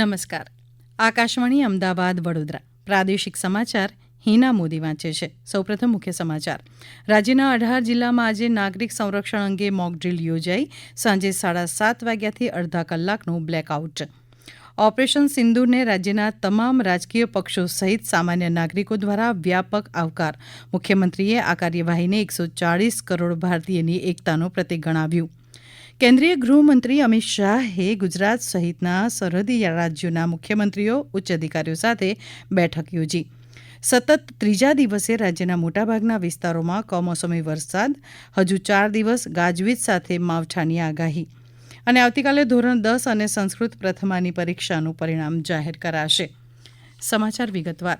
નમસ્કાર. આકાશવાણી અમદાવાદ વડોદરા. પ્રાદેશિક સમાચાર હિના મોદી વાંચે છે. સૌપ્રથમ મુખ્ય સમાચાર. રાજ્યના અઢાર જિલ્લામાં આજે નાગરિક સંરક્ષણ અંગે મોકડ્રીલ યોજાઈ. સાંજે સાડા સાત વાગ્યાથી અડધા કલાકનું બ્લેકઆઉટ. ઓપરેશન સિંધુને રાજ્યના તમામ રાજકીય પક્ષો સહિત સામાન્ય નાગરિકો દ્વારા વ્યાપક આવકાર. મુખ્યમંત્રીએ આ કાર્યવાહીને એકસો ચાળીસ કરોડ ભારતીયની એકતાનું પ્રતિક ગણાવ્યું. કેન્દ્રીય ગૃહમંત્રી અમિત શાહે ગુજરાત સહિતના સરહદી રાજ્યોના મુખ્યમંત્રીઓ, ઉચ્ચ અધિકારીઓ સાથે બેઠક યોજી. સતત ત્રીજા દિવસે રાજ્યના મોટાભાગના વિસ્તારોમાં કમોસમી વરસાદ, હજુ ચાર દિવસ ગાજવીજ સાથે માવઠાની આગાહી. અને આવતીકાલે ધોરણ દસ અને સંસ્કૃત પ્રથમાની પરીક્ષાનું પરિણામ જાહેર કરાશે. સમાચાર વિગતવાર.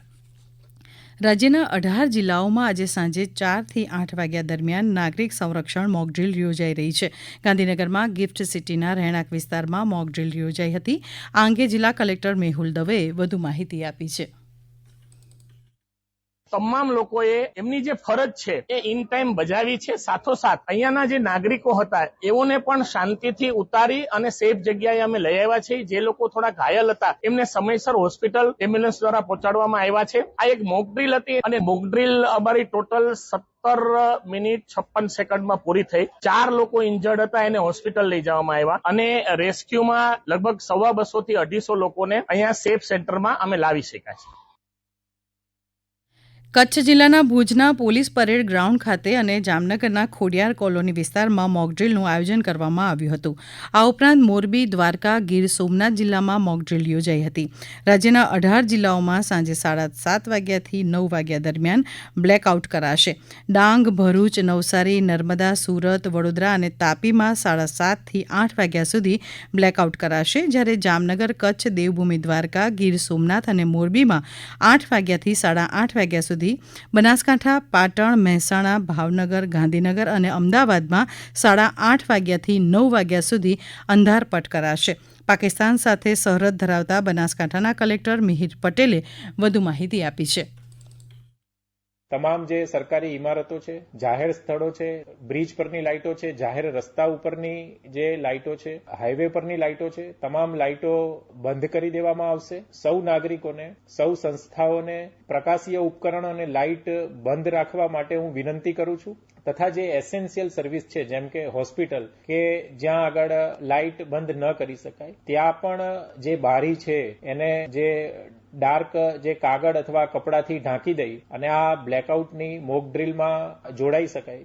રાજ્યના અઢાર જિલ્લાઓમાં આજે સાંજે ચારથી આઠ વાગ્યા દરમિયાન નાગરિક સંરક્ષણ મોકડ્રીલ યોજાઈ રહી છે. ગાંધીનગરમાં ગિફ્ટ સિટીના રહેણાંક વિસ્તારમાં મોકડ્રીલ યોજાઈ હતી. આ અંગે જિલ્લા કલેક્ટર મેહુલ દવેએ વધુ માહિતી આપી છે. તમામ લોકોએ એમની જે ફરજ છે એ ઇન ટાઈમ બજાવી છે સાથોસાથ અહીંયાના જે નાગરિકો હતા, એઓને પણ શાંતિથી ઉતારી અને સેફ જગ્યાએ અમે લઈ આવ્યા છે જે લોકો થોડા ઘાયલ હતા, એમને સમયસર હોસ્પિટલ એમ્બ્યુલન્સ દ્વારા પહોંચાડવામાં આવ્યા છે. આ એક મોકડ્રીલ હતી અને મોકડ્રીલ અમારી ટોટલ સત્તર મિનિટ છપ્પન સેકન્ડમાં પૂરી થઈ. ચાર લોકો ઇન્જર્ડ હતા, એને હોસ્પિટલ લઈ જવામાં આવ્યા અને રેસ્ક્યુમાં લગભગ સવા બસો થી અઢીસો લોકોને અહીંયા સેફ સેન્ટરમાં અમે લાવી શક્યા છે કચ્છ જિલ્લાના ભુજના પોલીસ પરેડ ગ્રાઉન્ડ ખાતે અને જામનગરના ખોડિયાર કોલોની વિસ્તારમાં મોકડ્રીલનું આયોજન કરવામાં આવ્યું હતું. આ ઉપરાંત મોરબી, દ્વારકા, ગીર સોમનાથ જિલ્લામાં મોકડ્રીલ યોજાઈ હતી. રાજ્યના અઢાર જિલ્લાઓમાં સાંજે સાડા સાત વાગ્યાથી નવ વાગ્યા દરમિયાન બ્લેકઆઉટ કરાશે. ડાંગ, ભરૂચ, નવસારી, નર્મદા, સુરત, વડોદરા અને તાપીમાં સાડા સાતથી આઠ વાગ્યા સુધી બ્લેકઆઉટ કરાશે. જ્યારે જામનગર, કચ્છ, દેવભૂમિ, દ્વારકા, ગીર સોમનાથ અને મોરબીમાં આઠ વાગ્યાથી સાડા આઠ વાગ્યા સુધી સુધી બનાસકાંઠા, પાટણ, મહેસાણા, ભાવનગર, ગાંધીનગર અને અમદાવાદમાં સાડા આઠ વાગ્યાથી નવ વાગ્યા સુધી અંધારપટ કરાશે પાકિસ્તાન સાથે સરહદ ધરાવતા બનાસકાંઠાના કલેક્ટર મિહિર પટેલે વધુ માહિતી આપી છે. તમામ જે સરકારી ઇમારતો છે, જાહેર સ્થળો છે, બ્રિજ પરની લાઇટો છે, જાહેર રસ્તા ઉપરની જે લાઇટો છે હાઈવે પરની લાઇટો છે, તમામ લાઇટો બંધ કરી દેવામાં આવશે. સૌ નાગરિકોને, સૌ સંસ્થાઓને, પ્રકાશીય ઉપકરણો અને લાઇટ બંધ રાખવા માટે હું વિનંતી કરું છું. તથા જે એસેન્શિયલ સર્વિસ છે, જેમ કે હોસ્પિટલ, કે જ્યાં આગળ લાઇટ બંધ ન કરી શકાય, ત્યાં પણ જે બારી છે, એને જે ડાર્ક જે કાગળ અથવા કપડાથી ઢાંકી દઈ અને આ બ્લેકઆઉટની મોક ડ્રીલમાં જોડાઈ શકાય.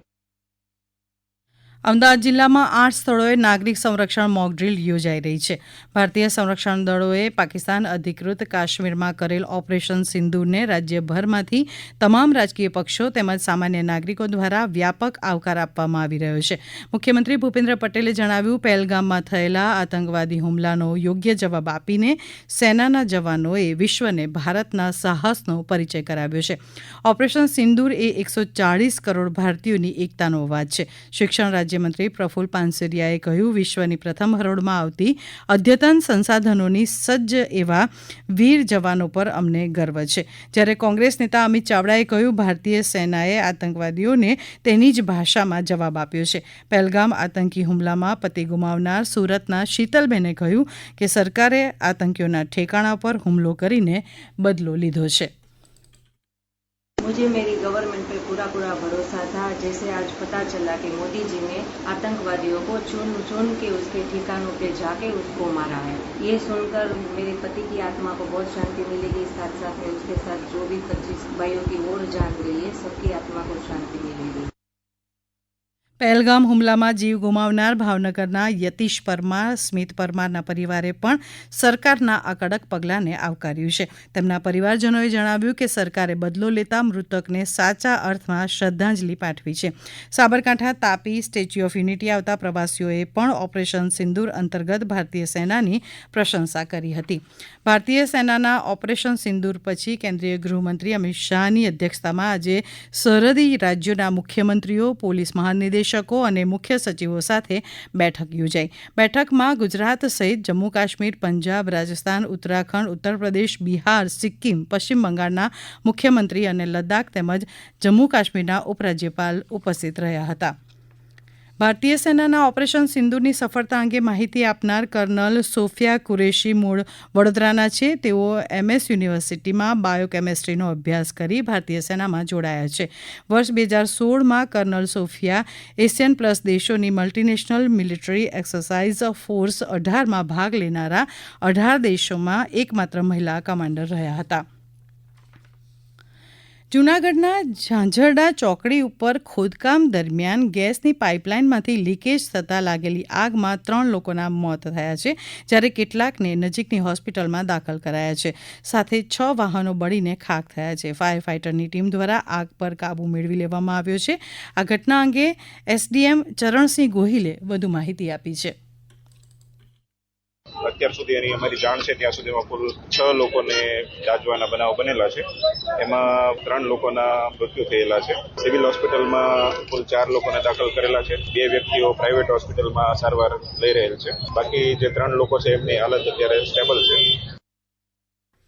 અમદાવાદ જિલ્લામાં આઠ સ્થળોએ નાગરિક સંરક્ષણ મોકડ્રીલ યોજાઈ રહી છે. ભારતીય સંરક્ષણ દળોએ પાકિસ્તાન અધિકૃત કાશ્મીરમાં કરેલ ઓપરેશન સિંદૂરને રાજ્યભરમાંથી તમામ રાજકીય પક્ષો તેમજ સામાન્ય નાગરિકો દ્વારા વ્યાપક આવકાર આપવામાં આવી રહ્યો છે. મુખ્યમંત્રી ભૂપેન્દ્ર પટેલે જણાવ્યું, પહેલગામમાં થયેલા આતંકવાદી હુમલાનો યોગ્ય જવાબ આપીને સેનાના જવાનોએ વિશ્વને ભારતના સાહસનો પરિચય કરાવ્યો છે. ઓપરેશન સિંદૂર એ એકસો ચાળીસ કરોડ ભારતીયોની એકતાનો અવાજ છે. શિક્ષણ રાજ્ય રાજ્યમંત્રી પ્રફલ્લ પાનસેરિયાએ કહ્યું, વિશ્વની પ્રથમ હરોળમાં આવતી અદ્યતન સંસાધનોની સજ્જ એવા વીર જવાનો પર અમને ગર્વ છે. જ્યારે કોંગ્રેસ નેતા અમિત ચાવડાએ કહ્યું, ભારતીય સેનાએ આતંકવાદીઓને તેની જ ભાષામાં જવાબ આપ્યો છે. પહેલગામ આતંકી હુમલામાં પતિ ગુમાવનાર સુરતના શીતલબેને કહ્યું કે સરકારે આતંકીઓના ઠેકાણા પર હુમલો કરીને બદલો લીધો છે. मुझे मेरी गवर्नमेंट पे पूरा पूरा भरोसा था। जैसे आज पता चला कि मोदी जी ने आतंकवादियों को चुन चुन के उसके ठिकानों पे जाके उसको मारा है। ये सुनकर मेरे पति की आत्मा को बहुत शांति मिलेगी। साथ साथ में उसके साथ जो भी पच्चीस भाइयों की और जान गई है, सबकी आत्मा को शांति मिलेगी। પહેલગામ હુમલામાં જીવ ગુમાવનાર ભાવનગરના યતીશ પરમાર, સ્મિત પરમારના પરિવારે પણ સરકારના આ કડક પગલાંને આવકાર્યું છે. તેમના પરિવારજનોએ જણાવ્યું કે સરકારે બદલો લેતા મૃતકને સાચા અર્થમાં શ્રદ્ધાંજલિ પાઠવી છે. Sabarkantha Tapi statue of unity આવતા પ્રવાસીઓએ પણ ઓપરેશન સિંદૂર અંતર્ગત ભારતીય સેનાની પ્રશંસા કરી હતી. ભારતીય સેનાના ઓપરેશન સિંદૂર પછી કેન્દ્રીય ગૃહમંત્રી અમિત શાહની અધ્યક્ષતામાં આજે સરહદી રાજ્યોના મુખ્યમંત્રીઓ, પોલીસ મહાનિદેશક નિદેશકો અને મુખ્ય સચિવો સાથે બેઠક યોજાઈ. બેઠકમાં ગુજરાત સહિત જમ્મુ કાશ્મીર, પંજાબ, રાજસ્થાન, ઉત્તરાખંડ, ઉત્તરપ્રદેશ, બિહાર, સિક્કિમ, પશ્ચિમ બંગાળના મુખ્યમંત્રી અને લદ્દાખ તેમજ જમ્મુ કાશ્મીરના ઉપરાજ્યપાલ ઉપસ્થિત રહ્યા હતા. ભારતીય સેનાના ઓપરેશન સિંદુરની સફળતા અંગે માહિતી આપનાર કર્નલ સોફિયા કુરેશી મૂળ વડોદરાના છે. તેઓ એમએસ યુનિવર્સિટીમાં બાયોકેમેસ્ટ્રીનો અભ્યાસ કરી ભારતીય સેનામાં જોડાયા છે. વર્ષ બે હજાર સોળમાં કર્નલ સોફિયા એશિયન પ્લસ દેશોની મલ્ટીનેશનલ મિલિટરી એક્સરસાઇઝ ફોર્સ અઢારમાં ભાગ લેનારા અઢાર દેશોમાં એકમાત્ર મહિલા કમાન્ડર રહ્યા હતા. જૂનાગઢના ઝાંઝરડા ચોકડી ઉપર ખોદકામ દરમિયાન ગેસની પાઇપલાઇનમાંથી લીકેજ થતાં લાગેલી આગમાં ત્રણ લોકોના મોત થયા છે, જ્યારે કેટલાકને નજીકની હોસ્પિટલમાં દાખલ કરાયા છે. સાથે છ વાહનો બળીને ખાખ થયા છે. ફાયર ફાઇટરની ટીમ દ્વારા આગ પર કાબૂ મેળવી લેવામાં આવ્યો છે. આ ઘટના અંગે એસડીએમ ચરણસિંહ ગોહિલે વધુ માહિતી આપી છે. અત્યાર સુધી એની અમારી જાણ છે, ત્યાં સુધીમાં કુલ છ લોકોને દાજવાના બનાવ બનેલા છે. એમાં ત્રણ લોકોના મૃત્યુ થયેલા છે. સિવિલ હોસ્પિટલમાં કુલ ચાર લોકોને દાખલ કરેલા છે. બે વ્યક્તિઓ પ્રાઇવેટ હોસ્પિટલમાં સારવાર લઈ રહેલ છે. બાકી જે ત્રણ લોકો છે, એમની હાલત અત્યારે સ્ટેબલ છે.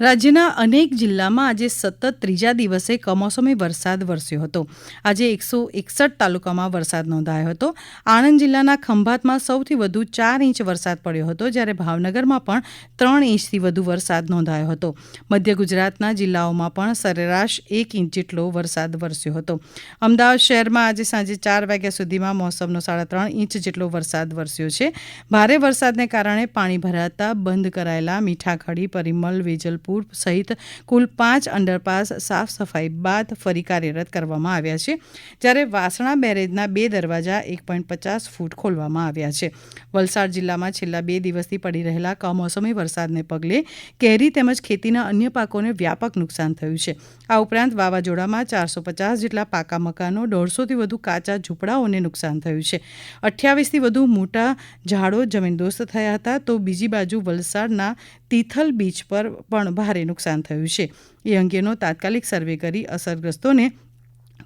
રાજ્યના અનેક જિલ્લામાં આજે સતત ત્રીજા દિવસે કમોસમી વરસાદ વરસ્યો હતો. આજે એકસો એકસઠ તાલુકામાં વરસાદ નોંધાયો હતો. આણંદ જિલ્લાના ખંભાતમાં સૌથી વધુ ચાર ઇંચ વરસાદ પડ્યો હતો, જ્યારે ભાવનગરમાં પણ ત્રણ ઇંચથી વધુ વરસાદ નોંધાયો હતો. મધ્ય ગુજરાતના જિલ્લાઓમાં પણ સરેરાશ એક ઇંચ જેટલો વરસાદ વરસ્યો હતો. અમદાવાદ શહેરમાં આજે સાંજે ચાર વાગ્યા સુધીમાં મોસમનો સાડા ત્રણ ઇંચ જેટલો વરસાદ વરસ્યો છે. ભારે વરસાદને કારણે પાણી ભરાતા બંધ કરાયેલા મીઠાખડી, પરિમલ, વેજલપુર સહિત કુલ પાંચ અંડરપાસ સાફ સફાઈ બાદ ફરી કાર્યરત કરવામાં આવ્યા છે, જ્યારે વાસણા બેરેજના બે દરવાજા એક પોઈન્ટ પચાસ ફૂટ ખોલવામાં આવ્યા છે. વલસાડ જિલ્લામાં છેલ્લા બે દિવસથી પડી રહેલા કમોસમી વરસાદને પગલે કેરી તેમજ ખેતીના અન્ય પાકોને વ્યાપક નુકસાન થયું છે. આ ઉપરાંત વાવાઝોડામાં ચારસો પચાસ જેટલા પાકા મકાનો, દોઢસોથી વધુ કાચા ઝૂંપડાઓને નુકસાન થયું છે. અઠ્યાવીસથી વધુ મોટા ઝાડો જમીનદોસ્ત થયા હતા, તો બીજી બાજુ વલસાડના તિથલ બીચ પર પણ ભારે નુકસાન થયું છે. એ અંગેનો તાત્કાલિક સર્વે કરી અસરગ્રસ્તોને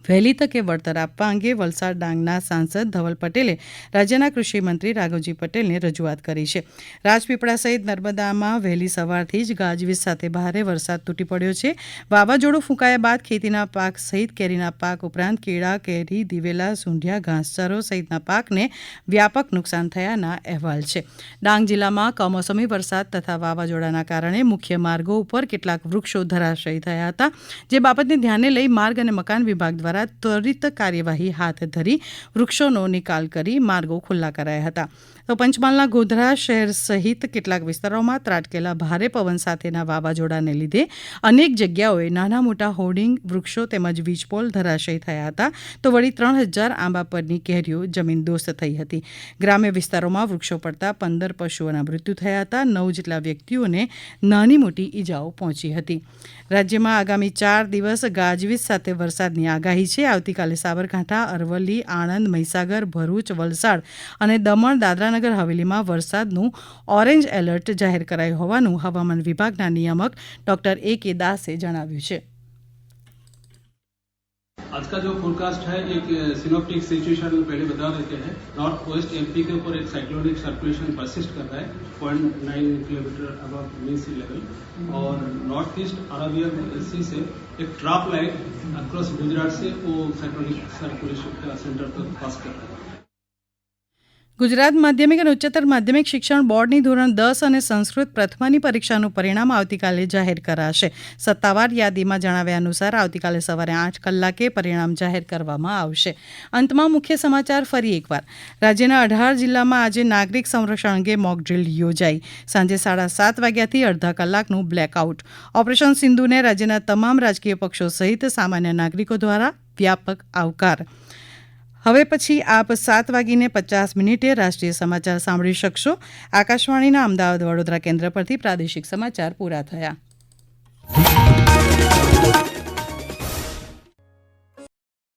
વહેલી તકે વળતર આપવા અંગે વલસાડ ડાંગના સાંસદ ધવલ પટેલે રાજ્યના કૃષિમંત્રી રાઘવજી પટેલને રજૂઆત કરી છે. રાજપીપળા સહિત નર્મદામાં વહેલી સવારથી જ ગાજવીજ સાથે ભારે વરસાદ તૂટી પડ્યો છે. વાવાઝોડું ફૂંકાયા બાદ ખેતીના પાક સહિત કેરીના પાક ઉપરાંત કેળા, કેરી, દિવેલા, સૂંઢિયા, ઘાસચારો સહિતના પાકને વ્યાપક નુકસાન થયાના અહેવાલ છે. ડાંગ જિલ્લામાં કમોસમી વરસાદ તથા વાવાઝોડાના કારણે મુખ્ય માર્ગો ઉપર કેટલાક વૃક્ષો ધરાશયી થયા હતા. જે બાબતને ધ્યાને લઈ માર્ગ અને મકાન વિભાગ દ્વારા ત્વરિત કાર્યવાહી હાથ ધરી વૃક્ષોનો નિકાલ કરી માર્ગો ખુલ્લા કરાયા હતા. તો પંચમહાલના ગોધરા શહેર સહિત કેટલાક વિસ્તારોમાં ત્રાટકેલા ભારે પવન સાથેના વાવાઝોડાને લીધે અનેક જગ્યાઓએ નાના મોટા હોર્ડિંગ વૃક્ષો તેમજ વીજપોલ ધરાશયી થયા હતા. તો વળી ત્રણ હજાર આંબા પરની કેરીઓ જમીનદોસ્ત થઈ હતી. ગ્રામ્ય વિસ્તારોમાં વૃક્ષો પડતા પંદર પશુઓના મૃત્યુ થયા હતા. નવ જેટલા વ્યક્તિઓને નાની મોટી ઈજાઓ પહોંચી હતી. રાજ્યમાં આગામી ચાર દિવસ ગાજવીજ સાથે વરસાદની આગાહી છે. આવતીકાલે સાબરકાંઠા, અરવલ્લી, આણંદ, મહીસાગર, ભરૂચ, વલસાડ અને દમણ દાદરાનગર હવેલીમાં વરસાદનું ઓરેન્જ એલર્ટ જાહેર કરાયું હોવાનું હવામાન વિભાગના નિયામક ડોક્ટર એ કે દાસે જણાવ્યું છે आज का जो फोरकास्ट है एक सिनोप्टिक सिचुएशन पहले बता देते हैं नॉर्थ वेस्ट एमपी के ऊपर एक साइक्लोनिक सर्कुलेशन परसिस्ट कर रहा है पॉइंट नाइन किलोमीटर अब मीन सी लेवल और नॉर्थ ईस्ट अरबियन सी से एक ट्रॉप लाइन अक्रॉस गुजरात से वो साइक्लोनिक सर्कुलेशन का सेंटर तक पास कर रहा है ગુજરાત માધ્યમિક અને ઉચ્ચતર માધ્યમિક શિક્ષણ બોર્ડની ધોરણ દસ અને સંસ્કૃત પ્રથમાની પરીક્ષાનું પરિણામ આવતીકાલે જાહેર કરાશે. સત્તાવાર યાદીમાં જણાવ્યા અનુસાર આવતીકાલે સવારે આઠ કલાકે પરિણામ જાહેર કરવામાં આવશે. અંતમાં મુખ્ય સમાચાર ફરી એકવાર. રાજ્યના અઢાર જિલ્લામાં આજે નાગરિક સંરક્ષણ અંગે મોકડ્રીલ યોજાઈ. સાંજે સાડા સાત વાગ્યાથી અડધા કલાકનું બ્લેકઆઉટ ઓપરેશન સિંધુને રાજ્યના તમામ રાજકીય પક્ષો સહિત સામાન્ય નાગરિકો દ્વારા વ્યાપક આવકાર. હવે પછી આપ સાત વાગીને પચાસ મિનિટે રાષ્ટ્રીય સમાચાર સાંભળી શકશો. આકાશવાણીના અમદાવાદ વડોદરા કેન્દ્ર પરથી પ્રાદેશિક સમાચાર પૂરા થયા.